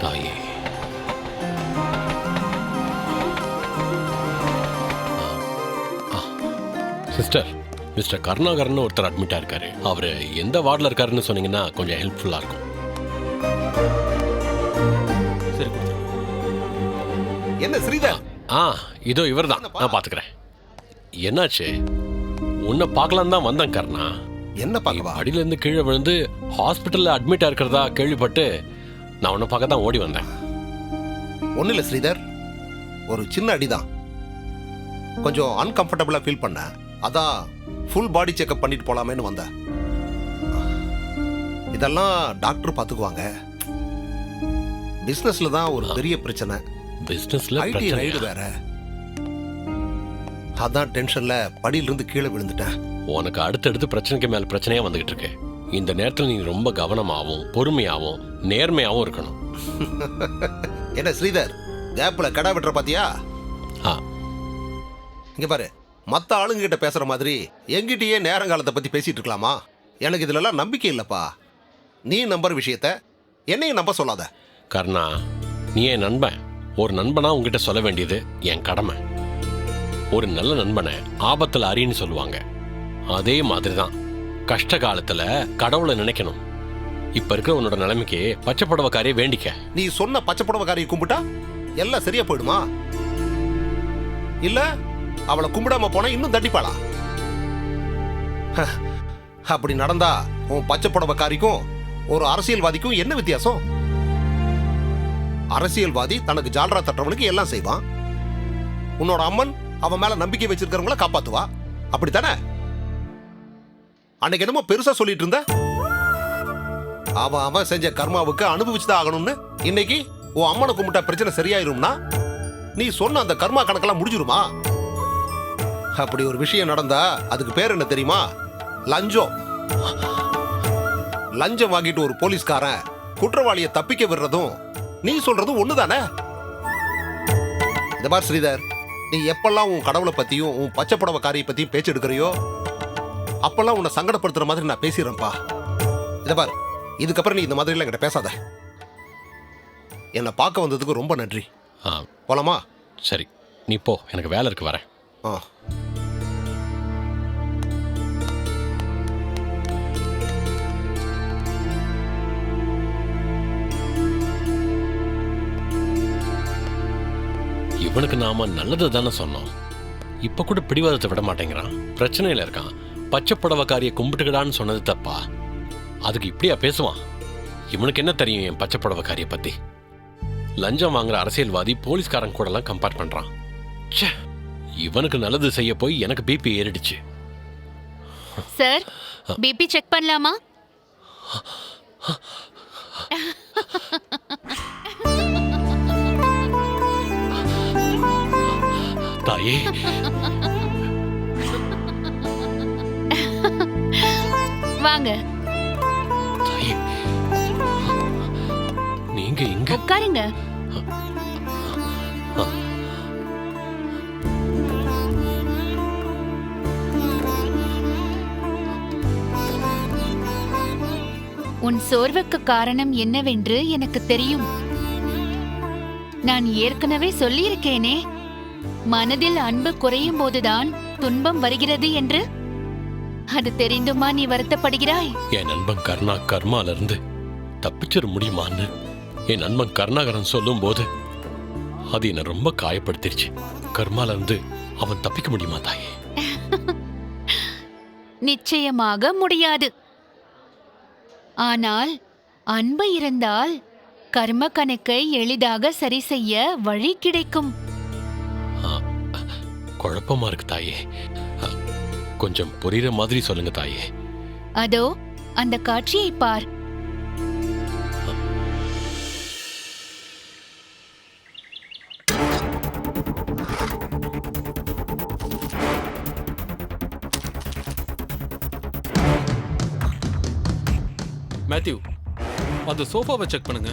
தாயே. Sister mister Karunakaran ஒருத்தர் அட்மிட்டாக இருக்காரு. அவரு எந்த வார்டில் இருக்காருன்னு சொன்னீங்கன்னா கொஞ்சம் ஹெல்ப்ஃபுல்லா இருக்கும். என்ன ஸ்ரீதர்? ஆ இதோ இவர்தான். நான் பாத்துக்கிறேன். என்னாச்சு? உன்னை பார்க்கலாம் தான் வந்தேன் கர்ணா. என்ன பார்க்கவா? அடியில இருந்து கீழே விழுந்து ஹாஸ்பிட்டல்ல அட்மிட்டா இருக்கிறதா கேள்விப்பட்டு நான் உன்னை பார்க்க தான் ஓடி வந்தேன். ஒன்றும் இல்லை ஸ்ரீதர். ஒரு சின்ன அடிதான். கொஞ்சம் அன்கம்ஃபர்டபுளாக ஃபீல் பண்ணேன் அதான் ஃபுல் பாடி செக்அப் பண்ணிட்டு போலாமேன்னு வந்தேன். இதெல்லாம் டாக்டர் பார்த்துக்குவாங்க பிஸ்னஸ்ல தான் ஒரு பெரிய பிரச்சனை. பிசினஸ்ல ஐடி ரைடு பிரச்சனை வேற. அதான் டென்ஷன்ல படியிலிருந்து கீழே விழுந்துட்டேன். உனக்கு அடுத்தடுத்து பிரச்சனைக்கு மேல பிரச்சனையா வந்துகிட்டு இருக்கு. இந்த நேரத்துல நீ ரொம்ப கவனமாவும் பொறுமையாவும் நேர்மையாவும் இருக்கணும். என்ன ஸ்ரீதர் கேப்ல கடா வெட்டுற பாத்தியா? ஆ. இங்க பாரு மத்த ஆளுங்க கிட்ட பேசுற மாதிரி எங்கிட்டயே நேரங்காலத்தை பத்தி பேசிட்டு இருக்கலாமா? எனக்கு இதுலலாம் நம்பிக்கை இல்லப்பா. நீ நம்புற விஷயத்த என்னையும் நம்ப சொல்லாத. கர்ணா நீ என் நண்பன்? ஒரு நண்பனா உங்ககிட்ட சொல்ல வேண்டியது என் கடமை. ஒரு நல்ல நண்பனை ஆபத்துல அறின்னு சொல்லுவாங்க. அதே மாதிரி தான் கஷ்ட காலத்துல கடவுளை நினைக்கணும். இப்ப இருக்கிற உன்னோட நிலைமைக்கு பச்சை புடவைக்காரியை வேண்டிக்க. நீ சொன்ன பச்சை புடவைக்காரியை கும்பிட்டா எல்லாம் சரியா போயிடுமா? இல்ல அவளை கும்பிடாம போனா இன்னும் தண்டிப்பாளா அப்படி நடந்தா உன் பச்சை புடவைக்காரிக்கும் ஒரு அரசியல்வாதிக்கும் என்ன வித்தியாசம்? அரசியல்வாதி தனக்கு ஜால்ரா தட்டுறவனுக்கு எல்லாம் செய்வான். உன்னோட அம்மன் அவன் மேல நம்பிக்கை வச்சிருக்கிறவங்கள காப்பாத்துவா? அப்படித்தானே? அன்னைக்கு என்னமோ பெருசா சொல்லிட்டு இருந்த? அவன் அவன் செஞ்ச கர்மாவுக்கு அனுபவிச்சுதான் ஆகணும்னு? இன்னைக்கு உன் அம்மனை கும்பிட்டா பிரச்சனை சரியாயிரும்னா? நீ சொன்ன அந்த கர்மா கணக்கெல்லாம் முடிஞ்சிருமா? அப்படி ஒரு விஷயம் நடந்தா அதுக்கு பேர் என்ன தெரியுமா? லஞ்சம். லஞ்சம் வாங்கிட்டு ஒரு போலீஸ்காரன் குற்றவாளியை தப்பிக்க விடுறதும் நீ சொல்றதும் ஒண்ணுதானே? இந்த மாதிரி ஸ்ரீதர் நீ எப்பெல்லாம் உன் கடவுளை பத்தியும் உன் பச்சை புடவை காரியை பத்தியும் பேச்சு எடுக்கிறியோ அப்பெல்லாம் உன்னை சங்கடப்படுத்துற மாதிரி நான் பேசிடுறேன்ப்பா. இதை பார் இதுக்கப்புறம் நீ இந்த மாதிரிலாம் என்கிட்ட பேசாத. என்னை பார்க்க வந்ததுக்கு ரொம்ப நன்றி. ஆ. போலாமா? சரி நீ போ எனக்கு வேலை இருக்கு வரேன். ஆ. இவனுக்கு நாம நல்லது தானே சொன்னோம். இப்ப கூட பிடிவாதத்தை விட மாட்டேங்கிறான். பிரச்சனையில இருக்கான். பச்சை புடவைக்காரியை கும்பிட்டுக்கடான்னு சொன்னது தப்பா? அதுக்கு இப்படியா பேசுவான்? இவனுக்கு என்ன தெரியும் என் பச்சை புடவைக்காரியை பத்தி? லஞ்சம் வாங்குற அரசியல்வாதி போலீஸ்காரன் கூட எல்லாம் கம்பேர் பண்றான். ச்சே இவனுக்கு நல்லது செய்ய போய் எனக்கு பிபி ஏறிடுச்சு. சார் பிபி செக் பண்ணலாமா? தாயே. வாங்க. தாயே. நீங்க இங்க. உட்காருங்க. உன் சோர்வுக்கு காரணம் என்னவென்று எனக்கு தெரியும். நான் ஏற்கனவே சொல்லியிருக்கேனே. மனதில் அன்பு குறையும் போதுதான் துன்பம் வருகிறது என்று? அது தெரிந்துமா நீ வருத்தப்படுகிறாய்? என் நண்பன் கருணா கர்மால இருந்து தப்பிச்சிட முடியுமான்னு என் நண்பன் கருணாகரன் சொல்லும்போது அது என்னை ரொம்ப காயப்படுத்திருச்சு. கர்மால இருந்து அவன் தப்பிக்க முடியுமா தாயே? நிச்சயமாக முடியாது. ஆனால் அன்பு இருந்தால் கர்ம கணக்கை எளிதாக சரி செய்ய வழி கிடைக்கும். குழப்பமா இருக்கு தாயே. கொஞ்சம் புரியுற மாதிரி சொல்லுங்க தாயே. அதோ அந்த காட்சியை பார். மேத்யூ அந்த சோஃபாவை செக் பண்ணுங்க.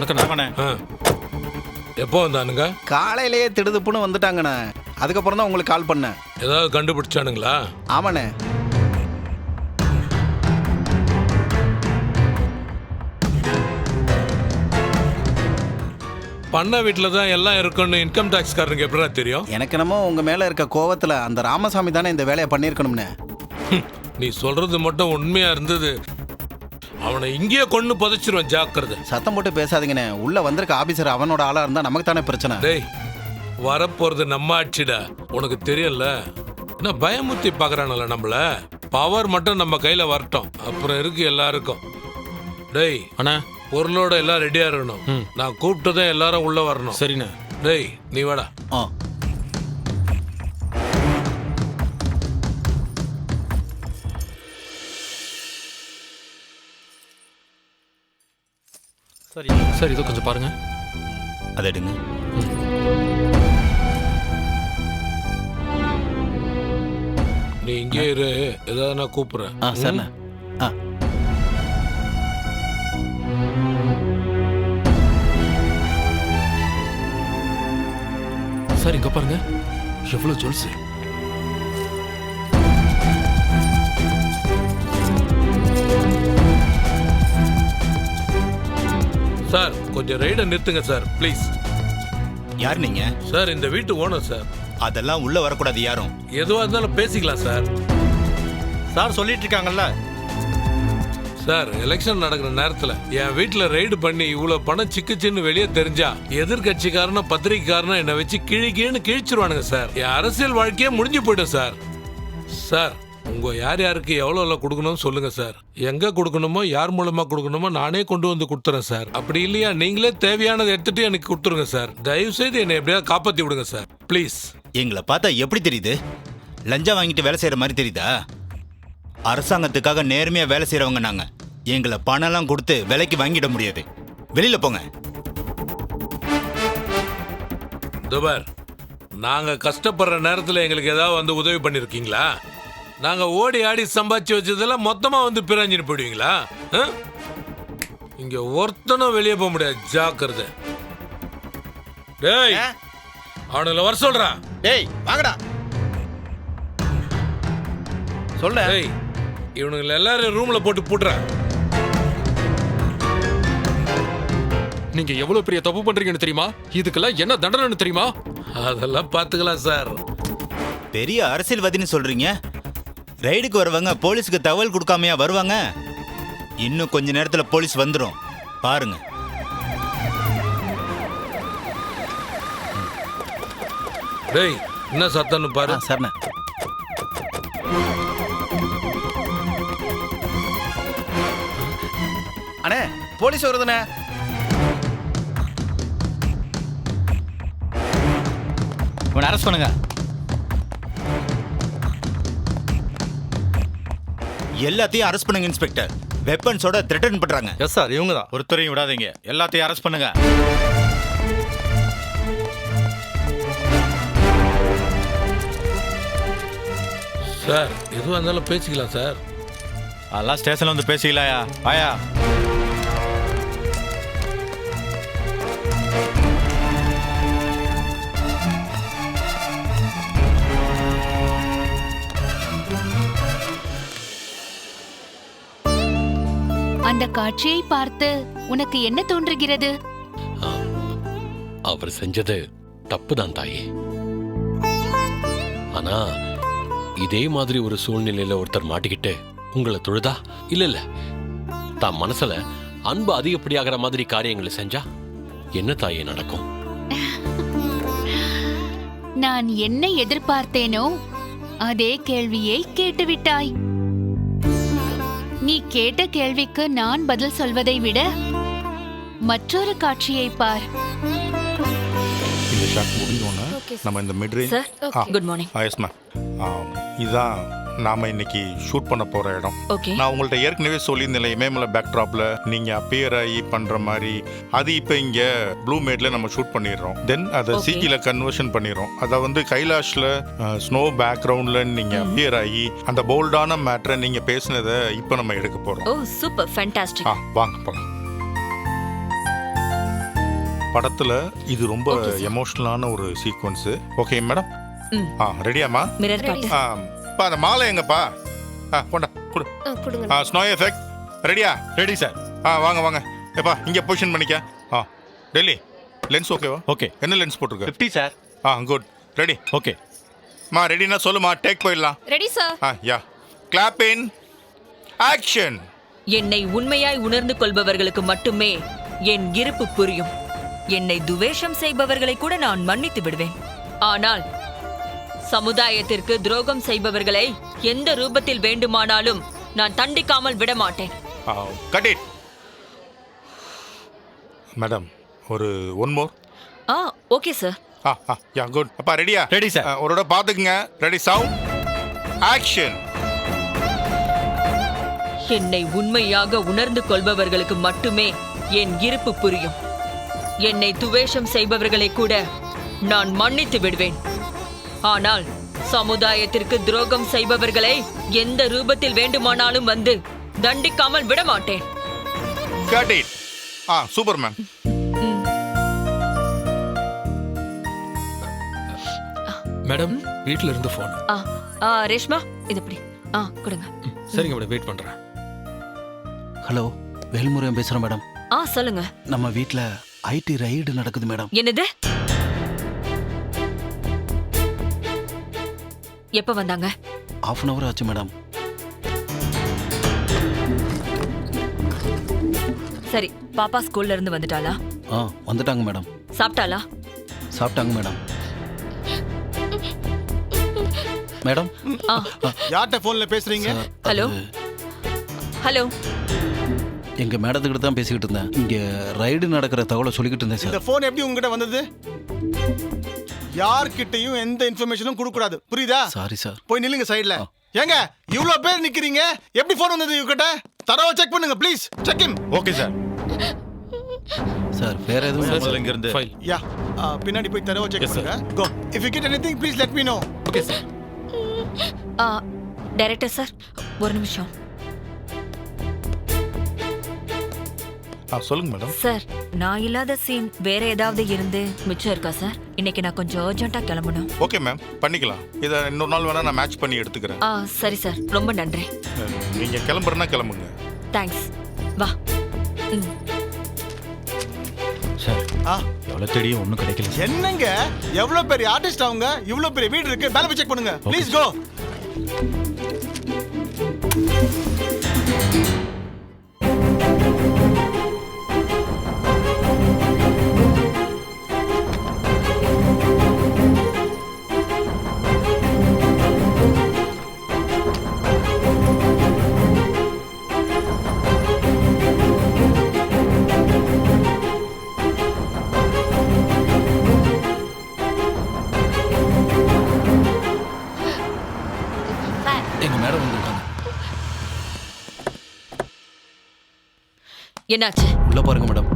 வணக்கம் ஆ. எப்போ வந்தானுங்க? காலையிலேயே திடுதுப்புன்னு வந்துட்டாங்கண்ணே. அதுக்கப்புறம் தான் உங்களுக்கு கால் பண்ணேன். ஏதாவது கண்டுபிடிச்சானுங்களா? ஆமாண்ணே. பண்ண வீட்டில் தான் எல்லாம் இருக்குன்னு இன்கம் டேக்ஸ்காரனுக்கு எப்படிடா தெரியும்? எனக்கு என்னமோ உங்க மேல இருக்க கோவத்துல அந்த ராமசாமி தானே இந்த வேலையை பண்ணியிருக்கணும்னே. நீ சொல்றது மட்டும் உண்மையா இருந்தது. அவனை இங்கேயே கொண்டு புதைச்சிருவேன் ஜாக்கிரதை. சத்தம் போட்டு பேசாதீங்கண்ணே. உள்ள வந்திருக்க ஆபீசர் அவனோட ஆளா இருந்தா நமக்கு தானே பிரச்சனை. டேய் வரப்போறது நம்ம ஆட்சிடா. உனக்கு தெரியல என்ன பயமுத்தி பார்க்கறானல நம்மள? பவர் மட்டும் நம்ம கையில வரட்டும். அப்புறம் இருக்கு எல்லாருக்கும். டேய் அண்ணா. பொருளோட எல்லாம் ரெடியா இருக்கணும். ம். நான் கூப்பிட்டதும் எல்லாரும் உள்ள வரணும். சரிண்ணே. டேய் நீ வாடா. ஆ. சரி சார் இதோ கொஞ்சம் பாருங்க அதை எடுங்க நீ இங்கே இரு ஏதாவது நான் கூப்பிடுறேன் ஆ சரிண்ணே ஆ சார் இங்க பாருங்க எவ்வளவு ஜுவல்ஸ் சார் கொஞ்சம் ரைடை நிறுத்துங்க சார் ப்ளீஸ் யார் நீங்க? சார் இந்த வீட்டு ஓனர் சார். அதெல்லாம் உள்ள வரக்கூடாது யாரும். எதுவாக இருந்தாலும் பேசிக்கலாம் சார். சார் சொல்லிட்டு இருக்காங்கல்ல? சார் எலெக்ஷன் நடக்கிற நேரத்தில் என் வீட்டில் ரைடு பண்ணி இவ்வளோ பணம் சிக்குச்சின்னு வெளியே தெரிஞ்சா எதிர்கட்சிக்காரனும் பத்திரிக்கைக்காரனும் என்னை வச்சு கிழி கீழு கிழிச்சிருவானுங்க சார். என் அரசியல் வாழ்க்கையே முடிஞ்சு போயிடும் சார். சார் உங்க யார் யாருக்கு எவ்வளோ எவ்வளோ கொடுக்கணும்னு சொல்லுங்க சார். எங்க கொடுக்கணுமோ யார் மூலமா கொடுக்கணுமோ நானே கொண்டு வந்து கொடுத்துறேன் சார். அப்படி இல்லையா நீங்களே தேவையானதை எடுத்துட்டு எனக்கு கொடுத்துருங்க சார். தயவு செய்து என்னை எப்படியாவது காப்பாத்தி விடுங்க சார். ப்ளீஸ் எங்களை பார்த்தா எப்படி தெரியுது? லஞ்சம் வாங்கிட்டு வேலை செய்யற மாதிரி தெரியுதா? அரசாங்கத்துக்காக நேர்மையா வேலை செய்யறவங்க நாங்க. எங்களை பணம்லாம் கொடுத்து விலைக்கு வாங்கிட முடியாது. வெளியில போங்க. துபர் நாங்க கஷ்டப்படுற நேரத்துல எங்களுக்கு ஏதாவது வந்து உதவி பண்ணிருக்கீங்களா? நாங்க ஓடி ஆடி சம்பாதிச்சு வச்சதெல்லாம் மொத்தமா வந்து பிராஞ்சின்னு போயிடுவீங்களா? ஆ? இங்க ஒருத்தனும் வெளியே போக முடியாது. ஜாக்கிரதை. டேய் அவனுங்களை வர சொல்றா. டேய் வாங்கடா. சொல்ல டேய் இவனுங்களை எல்லாரும் ரூம்ல போட்டு போட்டுறேன் நீங்க எவ்வளவு பெரிய தப்பு பண்றீங்கன்னு தெரியுமா? இதுக்கெல்லாம் என்ன தண்டனைன்னு தெரியுமா? அதெல்லாம் பாத்துக்கலாம் சார். பெரிய அரசியல்வாதின்னு சொல்றீங்க? ரைடுக்கு வருவாங்க போலீஸுக்கு தகவல் கொடுக்காமையா வருவாங்க? இன்னும் கொஞ்ச நேரத்துல போலீஸ் வந்துடும் பாருங்க. டேய் என்ன சத்தம்னு பாரு. ஆ சரிண்ணே அண்ணே போலீஸ் வருதுண்ணே. இவனை அரெஸ்ட் பண்ணுங்க. எல்லாத்தையும் அரெஸ்ட் பண்ணுங்க இன்ஸ்பெக்டர் வெப்பன்ஸோட த்ரெட்டன் பண்றாங்க. எஸ் சார் இவங்க தான். ஒருத்தரையும் விடாதீங்க. எல்லாத்தையும் அரெஸ்ட் பண்ணுங்க. சார் எதுவாக இருந்தாலும் பேசிக்கலாம் சார் அதெல்லாம் ஸ்டேஷன்ல வந்து பேசிக்கலாயா வாயா. காட்சியை பார்த்து உனக்கு என்ன தோன்றுகிறது? அவர் செஞ்சது தப்புதான் தாயே. ஆனா இதே மாதிரி ஒரு சூழ்நிலையில ஒருத்தர் மாட்டிக்கிட்டு உங்களை தொழுதா? இல்ல இல்ல. தான் மனசுல அன்பு அதிகப்படியாகிற மாதிரி காரியங்களை செஞ்சா என்ன தாயே நடக்கும்? நான் என்ன எதிர்பார்த்தேனோ அதே கேள்வியை கேட்டுவிட்டாய். நீ கேட்ட கேள்விக்கு நான் பதில் சொல்வதை விட மற்றொரு காட்சியை பார். இந்த ஷாட் முடிஞ்சோன்னே நம்ம இந்த mid range sir good morning yes ma'am இதுதான் நாம இன்னைக்கு ஷூட் பண்ண போற இடம். ஓகே நான் உங்கள்ட்ட ஏற்கனவே சொல்லியிருந்தேன் இமயமலை பேக்ட்ராப்ல நீங்க அப்பியர் ஆகி பண்ற மாதிரி. அது இப்போ இங்க ப்ளூ மேட்ல நம்ம ஷூட் பண்ணிடுறோம். தென் அதை. சிஜில கன்வர்ஷன் பண்ணிடுறோம். அதை வந்து கைலாஷ்ல ஸ்னோ பேக்ரவுண்ட்ல நீங்க அப்பியர் ஆகி அந்த போல்டான மேட்ரை நீங்க பேசுனதை இப்போ நம்ம எடுக்க போறோம். ஓ சூப்பர் ஃபேண்டாஸ்டிக் ஆ வாங்க போலாம். படத்துல இது ரொம்ப. எமோஷனலான ஒரு சீக்வன்ஸ் ஓகே மேடம் ம். ஆ ரெடியாம்மா மிரர் பாட்டு ஆ பா அந்த மாலை எங்கப்பா? ஆ கொண்டா கொடு. ஆ ஸ்னோ எஃபெக்ட் ரெடியா ரெடி சார் ஆ வாங்க வாங்க. ஏப்பா இங்கே பொசிஷன் பண்ணிக்க. ஆ டெல்லி. லென்ஸ் ஓகேவா ஓகே என்ன லென்ஸ் போட்டிருக்க? ஃபிஃப்டி சார் ஆ குட் ரெடி ஓகே மா ரெடினா சொல்லுமா டேக் போயிடலாம். ரெடி சார் ஆ யா. கிளாப் இன் ஆக்ஷன் என்னை உண்மையாய் உணர்ந்து கொள்பவர்களுக்கு மட்டுமே என் இருப்பு புரியும். என்னை துவேஷம் செய்பவர்களை கூட நான் மன்னித்து விடுவேன். ஆனால் சமுதாயத்திற்கு துரோகம் செய்பவர்களை எந்த ரூபத்தில் வேண்டுமானாலும் நான் தண்டிக்காமல் விட மாட்டேன். கட் இட் மேடம் ஒரு ஒன் மோர் ஆ ஓகே சார் ஆ ஆ யா குட் அப்பா ரெடியா Ready, sir. ஒரு தடவை பார்த்துக்குங்க. ரெடி சவுண்ட் ஆக்ஷன் என்னை உண்மையாக உணர்ந்து கொள்பவர்களுக்கு மட்டுமே என் இருப்பு புரியும். என்னை துவேஷம் செய்பவர்களை கூட நான் மன்னித்து விடுவேன். ஆனால் சமுதாயத்திற்கு துரோகம் செய்பவர்களை எந்த ரூபத்தில் வேண்டுமானாலும் வந்து தண்டிக்காமல் விட மாட்டேன். ஆ சூப்பர் மேம் மேடம் வீட்ல இருந்து ஃபோன் ஆ ஆ ரேஷ்மா இது எப்படி ஆ கொடுங்க. சரிங்க மேடம் வெயிட் பண்றேன். ஹலோ வேல்முருகன் பேசுகிறேன் மேடம். ஆ சொல்லுங்க. நம்ம வீட்டில் ஐடி ரைடு நடக்குது மேடம். என்னது? எப்ப வந்தாங்க? ஆஃப் அன் ஹவர் ஆச்சு மேடம் சரி பாப்பா ஸ்கூல்ல இருந்து வந்துட்டாளா? ஆ வந்துட்டாங்க மேடம் சாப்பிட்டாளா? சாப்பிட்டாங்க மேடம் மேடம் ஆ. யார்கிட்ட போன்ல பேசுறீங்க? ஹலோ? ஹலோ? எங்க மேடத்துக்கிட்ட தான் பேசிக்கிட்டு இருந்தேன். இங்க ரைடு நடக்கிற தகவலை சொல்லிக்கிட்டு இருந்தேன் இந்த சார் போன் எப்படி உங்ககிட்ட வந்தது? யார்கிட்டயும் எந்த இன்ஃபர்மேஷனும் கொடுக்க கூடாது புரியுதா? சாரி சார் போய் நில்லுங்க சைடுல ஏங்க இவ்ளோ பேர் நிக்கிறீங்க? எப்படி போன் வந்தது இவகிட்ட தரவா செக் பண்ணுங்க please check in okay sir sir வேற எதுவும் முதல்ல இங்க இருந்து ஃபைல் யா பின்னாடி போய் தரவா செக். பண்ணுங்க. Go if you get anything please let me know okay sir ah director sir ஒரு நிமிஷம். சொல்லுங்க மேடம். சார் நான் இல்லாத சீன் வேற ஏதாவது இருந்து மிச்சம் இருக்கா சார்? இன்னைக்கு நான் கொஞ்சம் அர்ஜென்ட்டா கிளம்பணும். ஓகே மேம் பண்ணிக்கலாம். இதை இன்னொரு நாள் வேணா நான் மேட்ச் பண்ணி எடுத்துக்கிறேன். ஆ சரி சார் ரொம்ப நன்றி. நீங்க கிளம்புறேன்னா கிளம்புங்க. தேங்க்ஸ் வா. ம். சார் ஆ. எவ்வளவு தேடியும் ஒன்றும் கிடைக்கல சார். என்னங்க? எவ்வளவு பெரிய ஆர்டிஸ்ட் அவங்க? இவ்ளோ பெரிய வீடு இருக்கு. பேலன்ஸ் செக் பண்ணுங்க. ப்ளீஸ் கோ என்னாச்சு? உள்ள பாருங்க மேடம்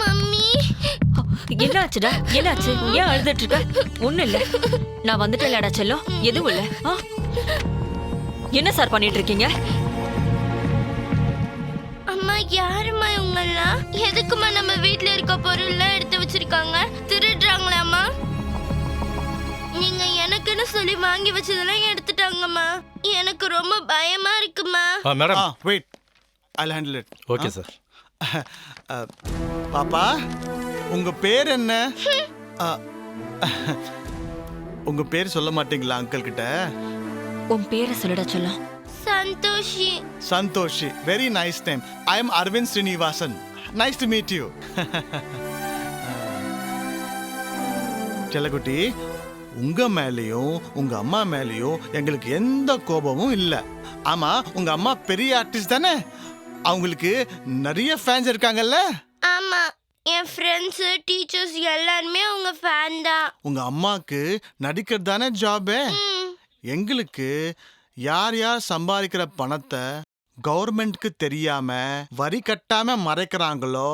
மம்மி. என்னாச்சுடா? என்னாச்சு? ஏன் அழுதுட்டு இருக்க ஒண்ணும் இல்ல. நான் வந்துட்டேன்லடா செல்லம் எதுவும் இல்ல. ஆ? என்ன சார் பண்ணிட்டு இருக்கீங்க அம்மா யாரும்மா இவங்கெல்லாம்? எதுக்குமா நம்ம வீட்ல இருக்க பொருள்லாம் எடுத்து வச்சிருக்காங்க? திருடுறாங்களாம்மா? நீங்க எனக்குன்னு சொல்லி வாங்கி வச்சதெல்லாம் எடுத்துட்டாங்கம்மா. எனக்கு ரொம்ப பயமா இருக்குமா ஆ madam wait I handle it okay sir பாப்பா உங்க பேர் என்ன? ஆ, உங்க பேர் சொல்ல மாட்டீங்களா அங்கிள் கிட்ட? உன் பேரை சொல்லடா சொல்லும். Santhoshi. Santhoshi. Very nice name I am Aravind Srinivasan nice to meet you செல்லக்குட்டி உங்க மேலேயும் உங்க அம்மா மேலேயும் எங்களுக்கு எந்த கோபமும் இல்ல. ஆமா உங்க அம்மா பெரிய ஆர்டிஸ்ட் தானே? அவங்களுக்கு நிறைய ஃபேன்ஸ் இருக்காங்கல்ல? ஆமா. என் ஃப்ரெண்ட்ஸ் டீச்சர்ஸ் எல்லாருமே உங்க ஃபேன் தான். உங்க அம்மாக்கு நடிக்கிறது தானே ஜாபே எங்களுக்கு யார் யார் சம்பாதிக்கிற பணத்தை கவர்மெண்ட்க்கு தெரியாம வரி கட்டாம மறைக்கிறாங்களோ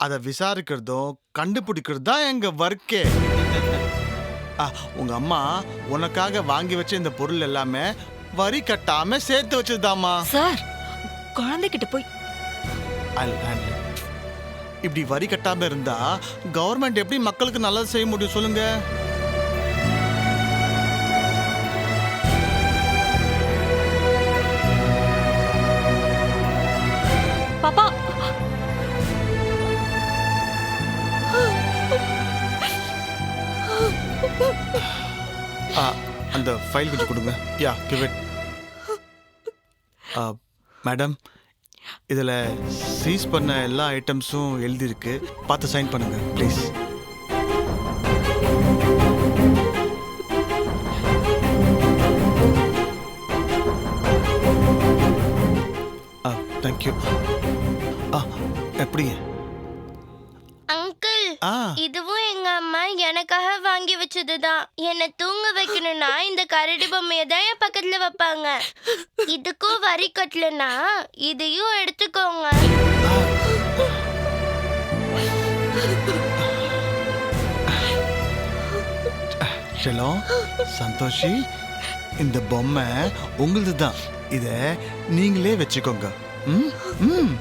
அதை விசாரிக்கிறதும் கண்டுபிடிக்கிறது தான் எங்க ஒர்க்கே உங்க அம்மா உனக்காக வாங்கி வச்ச இந்த பொருள் எல்லாமே வரி கட்டாம சேர்த்து வச்சதுதாம்மா. சார் குழந்தைகிட்ட போய். I'll handle it. இப்படி வரி கட்டாம இருந்தா கவர்மெண்ட் எப்படி மக்களுக்கு நல்லது செய்ய முடியும் சொல்லுங்க. பாப்பா. ஆ, அந்த ஃபைல் கொஞ்சம் கொடுங்க. யா கிவ் இட் மேடம் இதில் சீஸ் பண்ண எல்லா ஐட்டம்ஸும் எழுதியிருக்கு. பார்த்து சைன் பண்ணுங்கள் ப்ளீஸ் ஆ தேங்க்யூ ஆ எப்படிங்க? இதுவும் எங்க அம்மா எனக்காக வாங்கி வச்சதுதான் என்னை தூங்க வைக்கணும்னா இந்த கரடி பொம்மையை தான் என் பக்கத்துல வைப்பாங்க. இதுக்கும் வரி கட்டலனா இதையும் எடுத்துக்கோங்க. செல்லம் சந்தோஷி இந்த பொம்மை உங்களுது தான் இதை நீங்களே வச்சுக்கோங்க. ம் ம்.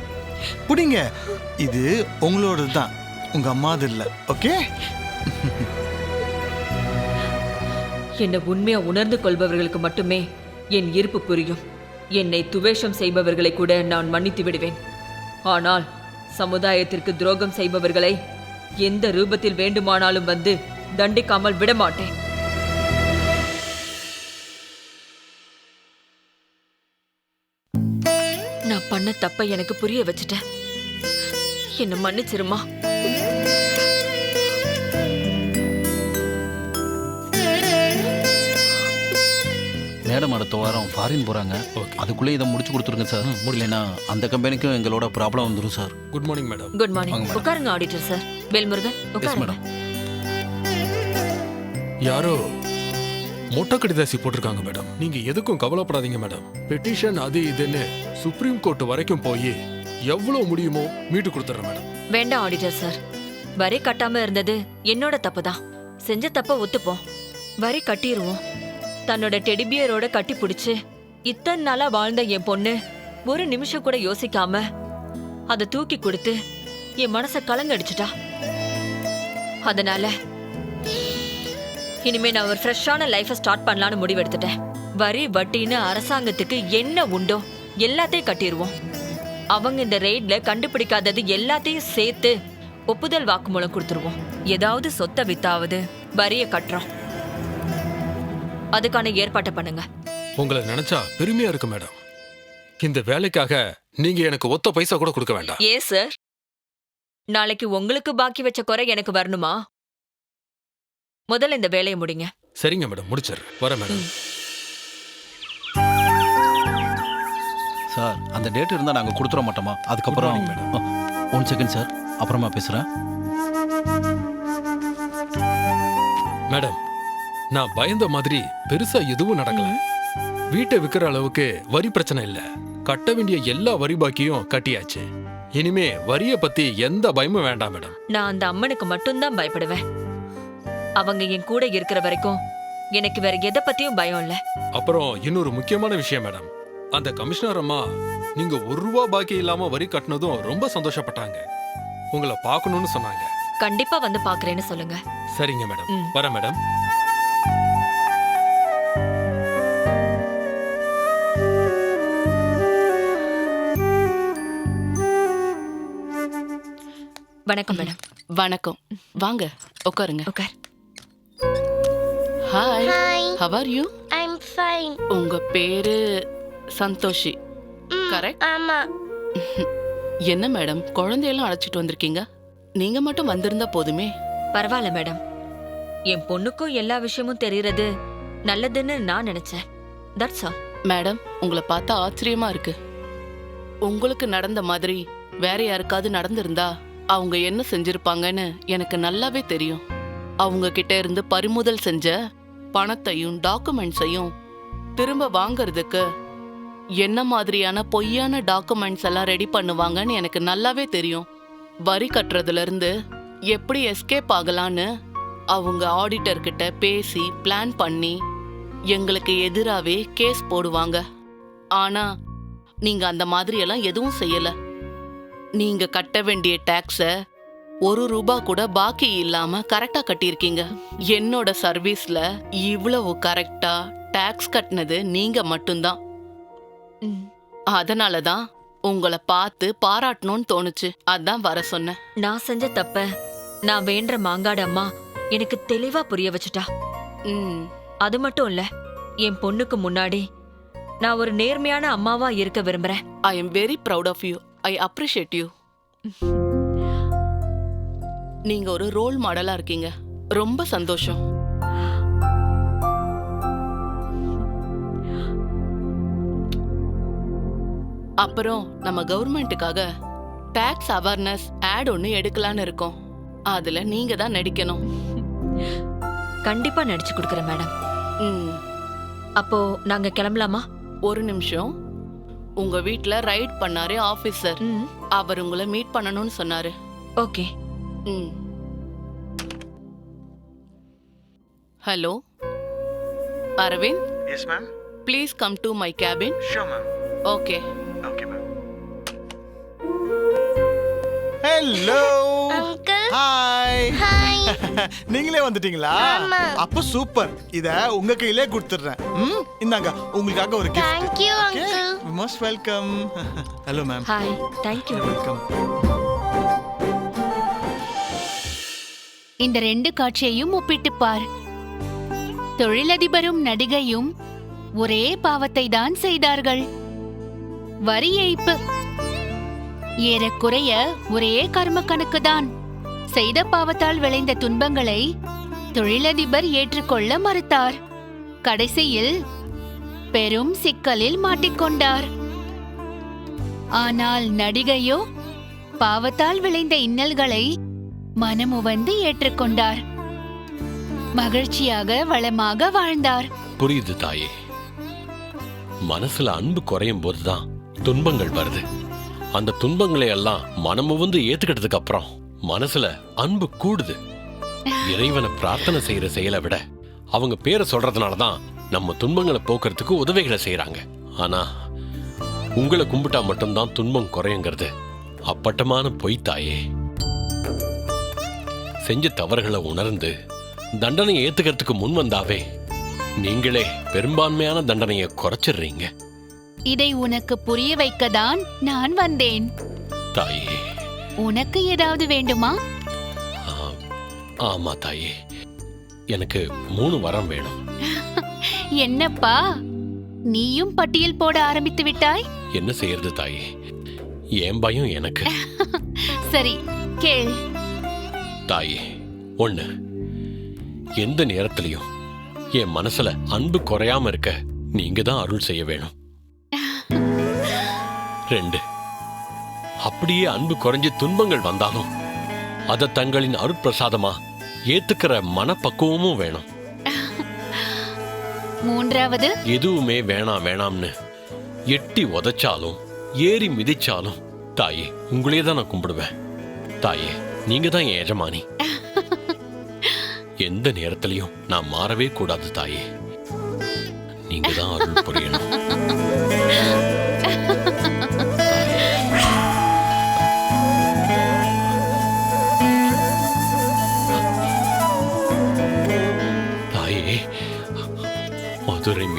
புடிங்க. இது உங்களோடது தான் உங்க அம்மாது இல்லை ஓகே? என்னை உண்மையா உணர்ந்து கொள்பவர்களுக்கு மட்டுமே என் இருப்பு புரியும். என்னை துவேஷம் செய்பவர்களை கூட நான் மன்னித்து விடுவேன். ஆனால் சமுதாயத்திற்கு துரோகம் செய்பவர்களை எந்த ரூபத்தில் வேண்டுமானாலும் வந்து தண்டிக்காமல் விடமாட்டேன் நான் பண்ண தப்ப எனக்கு புரிய வச்சுட்டேன். என்ன மன்னிச்சிருமா? மேடம் அடுத்த வாரம் ஃபாரின் போகிறாங்க அதுக்குள்ளே இதை முடிச்சு கொடுத்துருங்க சார். இல்லைன்னா அந்த கம்பெனிக்கும் எங்களோட ப்ராப்ளம் வந்துடும் sir. Good morning madam good morning. உட்காருங்க auditor sir Velmurugan yes madam யாரோ மொட்டை கடிதாசி போட்டிருக்காங்க மேடம் நீங்க எதுக்கும் கவலைப்படாதீங்க மேடம் பெட்டிஷன் அது இதுன்னு சுப்ரீம் கோர்ட் வரைக்கும் போய் எவ்வளவு முடியுமோ மீட்டு கொடுத்துறேன் மேடம் வேண்டாம் ஆடிட்டர் சார் வரி கட்டாம இருந்தது என்னோட தப்பு தான் செஞ்ச தப்ப ஒத்துப்போம். வரி கட்டிடுவோம் தன்னோட டெடிபியரோட கட்டி பிடிச்சு இத்தனை நாளா வாழ்ந்த என் பொண்ணு ஒரு நிமிஷம் கூட யோசிக்காம அதை தூக்கி கொடுத்து என் மனச கலங்கடிச்சிட்டா. அதனால இனிமே நான் ஒரு ஃப்ரெஷ்ஷான லைஃபை ஸ்டார்ட் பண்ணலான்னு முடிவெடுத்துட்டேன். வரி வட்டின்னு அரசாங்கத்துக்கு என்ன உண்டோ எல்லாத்தையும் கட்டிடுவோம் அவங்க இந்த ரெய்ட்ல கண்டுபிடிக்காதது எல்லாத்தையும் சேர்த்து ஒப்புதல் வாக்குமூலம் கொடுத்துருவோம். ஏதாவது சொத்தை வித்தாவது வரிய கட்டுறோம். அதுக்கான ஏற்பாட்டை பண்ணுங்க. உங்களை நினைச்சா பெருமையா இருக்கு மேடம். இந்த வேலைக்காக நீங்க எனக்கு ஒத்த பைசா கூட கொடுக்க வேண்டாம். ஏ சார்? நாளைக்கு உங்களுக்கு பாக்கி வச்ச குறை எனக்கு வரணுமா? முதல்ல இந்த வேலையை முடிங்க. சரிங்க மேடம். முடிச்சிடுறேன். வர மேடம். சார் அந்த டேட் இருந்தால் நாங்கள் கொடுத்துட மாட்டோமா? அதுக்கப்புறம் Good morning, one second sir. அப்புறமா பேசுகிறேன் மேடம் நான் பயந்த மாதிரி பெருசா எதுவும் நடக்கல. வீட்டை விக்கிற அளவுக்கு வரி பிரச்சனை இல்ல. கட்ட வேண்டிய எல்லா வரி பாக்கியும் கட்டியாச்சு. இனிமே வரிய பத்தி எந்த பயமும் வேண்டாம் மேடம். நான் அந்த அம்மனுக்கு மட்டும்தான் பயப்படுவேன். அவங்க என் கூட இருக்கிற வரைக்கும் எனக்கு வேற எதை பத்தியும் பயம் இல்ல. அப்புறம் இன்னொரு முக்கியமான விஷயம் மேடம். அந்த கமிஷனர் அம்மா நீங்க ஒரு ரூபா பாக்கி இல்லாம வரி கட்டினதும் ரொம்ப சந்தோஷப்பட்டாங்க. உங்களை பார்க்கணும்னு சொன்னாங்க. கண்டிப்பா வந்து பாக்குறேன்னு சொல்லுங்க. சரிங்க மேடம். வர மேடம். வணக்கம் மேடம் வணக்கம். வாங்க உட்காருங்க. உட்கார். Hi hi how are you I'm fine உங்க பேரு சந்தோஷி. கரெக்ட் ஆமா. என்ன மேடம் குழந்தையெல்லாம் அழைச்சிட்டு வந்திருக்கீங்க? நீங்க மட்டும் வந்திருந்தா போதுமே. பரவாயில்ல மேடம் என் பொண்ணுக்கும் எல்லா விஷயமும் தெரியறது நல்லதுன்னு நான் நினைச்சேன். தட்ஸ் ஆல் மேடம் உங்களை பார்த்தா ஆச்சரியமா இருக்கு. உங்களுக்கு நடந்த மாதிரி வேற யாருக்காவது நடந்திருந்தா அவங்க என்ன செஞ்சிருப்பாங்கன்னு எனக்கு நல்லாவே தெரியும். அவங்க கிட்ட இருந்து பறிமுதல் செஞ்ச பணத்தையும் டாக்குமெண்ட்ஸையும் திரும்ப வாங்கறதுக்கு என்ன மாதிரியான பொய்யான டாக்குமெண்ட்ஸ் எல்லாம் ரெடி பண்ணுவாங்கன்னு எனக்கு நல்லாவே தெரியும். வரி கட்டுறதுல இருந்து எப்படி எஸ்கேப் ஆகலான்னு அவங்க ஆடிட்டர் கிட்ட பேசி பிளான் பண்ணி எங்களுக்கு எதிராகவே கேஸ் போடுவாங்க. ஆனா நீங்க அந்த மாதிரி எல்லாம் எதுவும் செய்யலை. நீங்க கட்ட வேண்டிய டாக்ஸ ஒரு ரூபா கூட பாக்கி இல்லாம கரெக்டா கட்டியிருக்கீங்க. என்னோட சர்வீஸ்ல இவ்வளவு கரெக்டா டாக்ஸ் கட்டினது நீங்க மட்டும்தான். அதனால தான் உங்களை பார்த்து பாராட்டணும்னு தோணுச்சு. அதான் வர சொன்னேன். நான் செஞ்ச தப்ப நான் வேண்ட மாங்காடு அம்மா எனக்கு தெளிவா புரிய வச்சுட்டா. ம். அது மட்டும் இல்ல என் பொண்ணுக்கு முன்னாடி நான் ஒரு நேர்மையான அம்மாவா இருக்க விரும்புறேன். I am very proud of you I appreciate you நீங்க ஒரு ரோல் மாடலா இருக்கீங்க. ரொம்ப சந்தோஷம். அப்புறம் நம்ம கவர்மெண்ட்டுக்காக டாக்ஸ் அவேர்னஸ் ஆட் ஒன்னு எடுக்கலான்னு இருக்கோம். அதுல நீங்க தான் நடிக்கணும். கண்டிப்பா நடிச்சு கொடுக்குறேன் மேடம் ம். அப்போ நாங்க கிளம்பலாமா? ஒரு நிமிஷம். உங்க வீட்ல ரைட் பண்ணாரு ஆபீசர் அவர் உங்களை மீட் பண்ணணும்னு சொன்னாரு. ஓகே. ம். Hello? Aravind? Yes ma'am please come to my cabin sure ma'am okay okay ma'am hello uncle hi hi நீங்களே வந்துட்டீங்களா. அப்ப சூப்பர். இத உங்க கையிலே கொடுத்துடுறேன். ம் இந்தாங்க. உங்களுக்காக ஒரு gift Thank you, uncle. Most welcome hello ma'am hi thank you welcome இந்த ரெண்டு காட்சியையும் ஒப்பிட்டுப் பார் தொழிலதிபரும் நடிகையும் ஒரே பாவத்தை தான் செய்தார்கள். வரி ஏய்ப்பு. ஏறக்குறைய ஒரே கர்ம கணக்குதான் செய்த பாவத்தால் விளைந்த துன்பங்களை தொழிலதிபர் ஏற்றுக்கொள்ள மறுத்தார். கடைசியில் பெரும் சிக்கலில் மாட்டிக்கொண்டார். ஆனால் நடிகையோ பாவத்தால் விளைந்த இன்னல்களை மனமுவந்து ஏற்றுக்கொண்டார். மகிழ்ச்சியாக வளமாக வாழ்ந்தார். புரியுது தாயே. மனசுல அன்பு குறையும் போதுதான் துன்பங்கள் வருது. அந்த துன்பங்களை எல்லாம் மனமுவந்து ஏத்துக்கிட்டதுக்கு அப்புறம் மனசுல அன்பு கூடுது. இறைவனை பிரார்த்தனை செய்யற செயலை விட அவங்க பேரை சொல்றதுனால தான் நம்ம துன்பங்களை போக்குறதுக்கு உதவிகளை செய்யறாங்க ஆனா உங்களை கும்பிட்டா மட்டும்தான் துன்பம் குறையுங்கிறது அப்பட்டமான பொய் தாயே. செஞ்ச தவறுகளை உணர்ந்து தண்டனையை ஏத்துக்கிறதுக்கு முன் வந்தாவே நீங்களே பெரும்பான்மையான தண்டனையை குறைச்சிடுறீங்க. இதை உனக்கு புரிய வைக்கதான் நான் வந்தேன். தாயே. உனக்கு ஏதாவது வேண்டுமா? ஆமா தாயே. எனக்கு மூணு வரம் வேணும். என்னப்பா? நீயும் பட்டியல் போட ஆரம்பித்து விட்டாய்? என்ன செய்யறது தாயே? என் பயம் எனக்கு? சரி கேள். தாயே ஒண்ணு. எந்த நேரத்திலையும் என் மனசுல அன்பு குறையாம இருக்க நீங்க தான் அருள் செய்ய வேணும். ரெண்டு அப்படியே அன்பு குறைஞ்சு துன்பங்கள் வந்தாலும் அதை தங்களின் அருட்பிரசாதமா ஏத்துக்கிற மனப்பக்குவமும் வேணும். மூன்றாவது. எதுவுமே வேணாம் வேணாம்னு எட்டி உதைச்சாலும் ஏறி மிதிச்சாலும் தாயே உங்களே தான் நான் கும்பிடுவேன். தாயே நீங்க தான் என் எஜமானி. எந்த நேரத்திலையும் நான் மாறவே கூடாது தாயே. நீங்க தான் அருள் புரியணும். தாயே மதுரை மீனாட்சி